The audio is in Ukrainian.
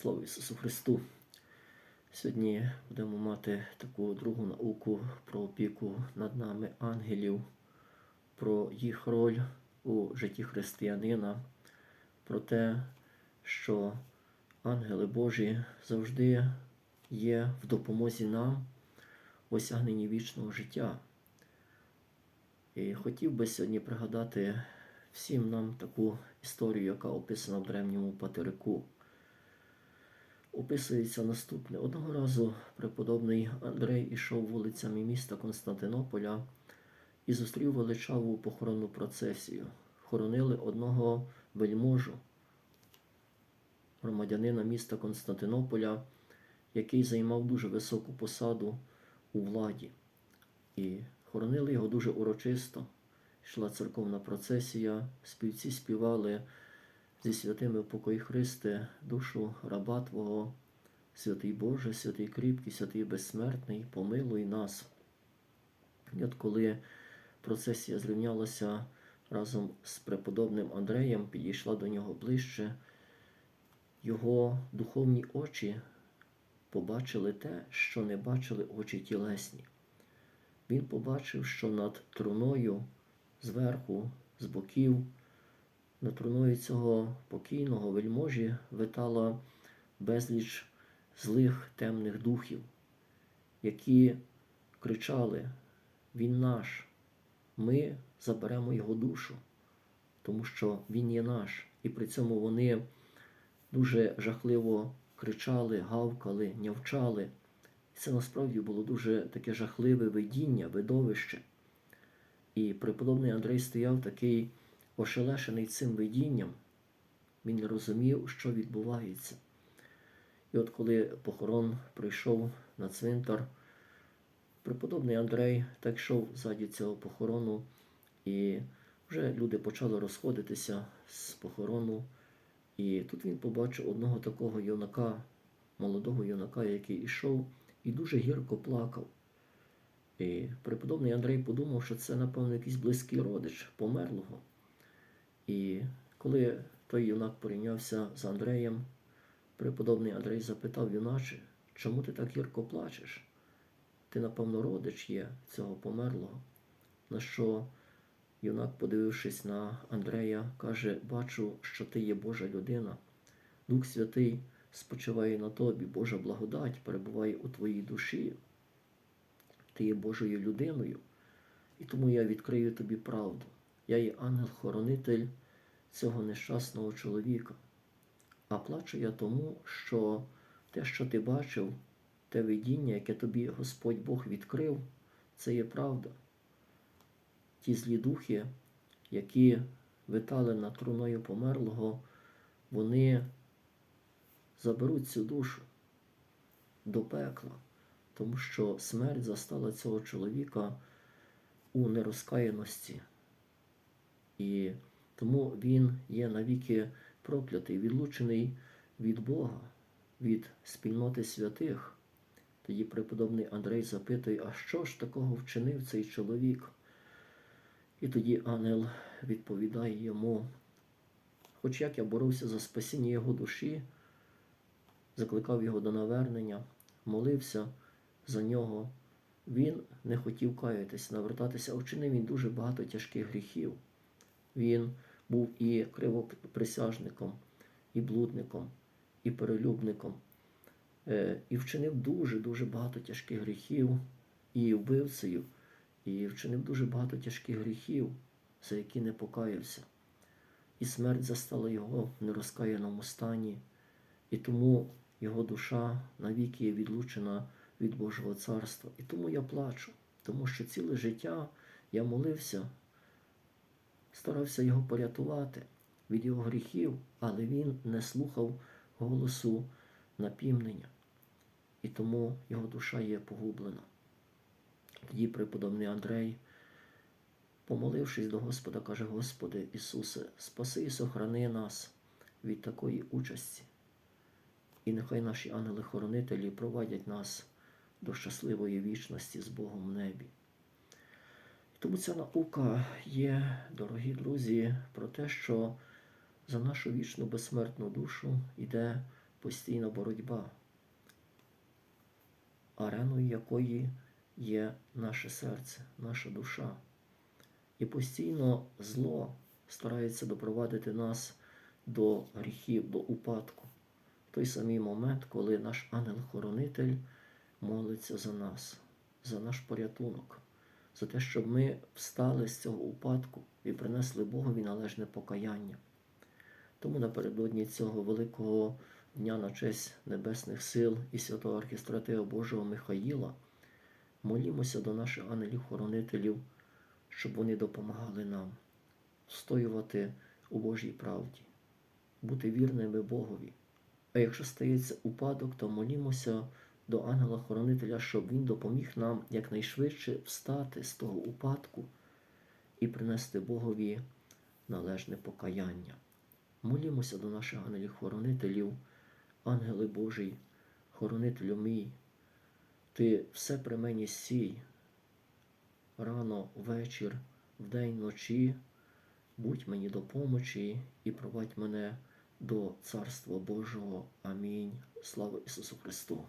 Слава Ісусу Христу! Сьогодні будемо мати таку другу науку про опіку над нами ангелів, про їх роль у житті християнина, про те, що ангели Божі завжди є в допомозі нам в осягненні вічного життя. І хотів би сьогодні пригадати всім нам таку історію, яка описана в древньому патерику. Описується наступне. Одного разу преподобний Андрей ішов вулицями міста Константинополя і зустрів величаву похоронну процесію. Хоронили одного вельможу, громадянина міста Константинополя, який займав дуже високу посаду у владі. І хоронили його дуже урочисто. Йшла церковна процесія, співці співали зі святими покої Христе, душу раба Твого, святий Боже, святий кріпкий, святий безсмертний, помилуй нас. І от коли процесія зрівнялася разом з преподобним Андреєм, підійшла до нього ближче, його духовні очі побачили те, що не бачили очі тілесні. Він побачив, що над труною зверху, з боків, над труною цього покійного вельможі витала безліч злих темних духів, які кричали: Він наш, ми заберемо його душу, тому що Він є наш. І при цьому вони дуже жахливо кричали, гавкали, нявчали. Це насправді було дуже таке жахливе видіння, видовище. І преподобний Андрей стояв такий ошелешений цим видінням, він не розумів, що відбувається. І от коли похорон прийшов на цвинтар, преподобний Андрей так йшов ззаді цього похорону, і вже люди почали розходитися з похорону. І тут він побачив одного такого юнака, молодого юнака, який ішов і дуже гірко плакав. І преподобний Андрей подумав, що це, напевно, якийсь близький родич померлого. І коли той юнак порівнявся з Андреєм, преподобний Андрей запитав юначе, чому ти так гірко плачеш? Ти, напевно, родич є цього померлого. На що юнак, подивившись на Андрея, каже: Бачу, що ти є Божа людина. Дух Святий спочиває на тобі, Божа благодать перебуває у твоїй душі. Ти є Божою людиною, і тому я відкрию тобі правду. Я є ангел-хоронитель цього нещасного чоловіка. А плачу я тому, що те, що ти бачив, те видіння, яке тобі Господь Бог відкрив, це є правда. Ті злі духи, які витали над труною померлого, вони заберуть цю душу до пекла, тому що смерть застала цього чоловіка у нерозкаяності. І тому він є навіки проклятий, відлучений від Бога, від спільноти святих. Тоді преподобний Андрей запитує, а що ж такого вчинив цей чоловік? І тоді ангел відповідає йому, хоч як я боровся за спасіння його душі, закликав його до навернення, молився за нього, він не хотів каятись, навертатися, а вчинив він дуже багато тяжких гріхів. Він був і кривоприсяжником, і блудником, і перелюбником, е, і вчинив дуже-дуже багато тяжких гріхів, і вбивцею, і вчинив дуже багато тяжких гріхів, за які не покаявся. І смерть застала його в нерозкаяному стані, і тому його душа навіки є відлучена від Божого царства. І тому я плачу, тому що ціле життя я молився старався його порятувати від його гріхів, але він не слухав голосу напівнення, і тому його душа є погублена. Тоді преподобний Андрей, помолившись до Господа, каже: Господи Ісусе, спаси і сохрани нас від такої участі. І нехай наші ангели-хоронителі провадять нас до щасливої вічності з Богом в небі. Тому ця наука є, дорогі друзі, про те, що за нашу вічну безсмертну душу йде постійна боротьба, ареною якої є наше серце, наша душа. І постійно зло старається допровадити нас до гріхів, до упадку. В той самий момент, коли наш ангел-хоронитель молиться за нас, за наш порятунок, за те, щоб ми встали з цього упадку і принесли Богові належне покаяння. Тому напередодні цього великого дня на честь Небесних сил і святого архістратега Божого Михаїла молімося до наших ангелів-хоронителів, щоб вони допомагали нам встоювати у Божій правді, бути вірними Богові. А якщо стається упадок, то молімося до ангела-хоронителя, щоб він допоміг нам якнайшвидше встати з того упадку і принести Богові належне покаяння. Молімося до наших ангелів-хоронителів, ангели Божий, хоронителю мій, ти все при мені сій, рано, вечір, вдень, вночі, будь мені до помочі і провадь мене до Царства Божого. Амінь. Слава Ісусу Христу!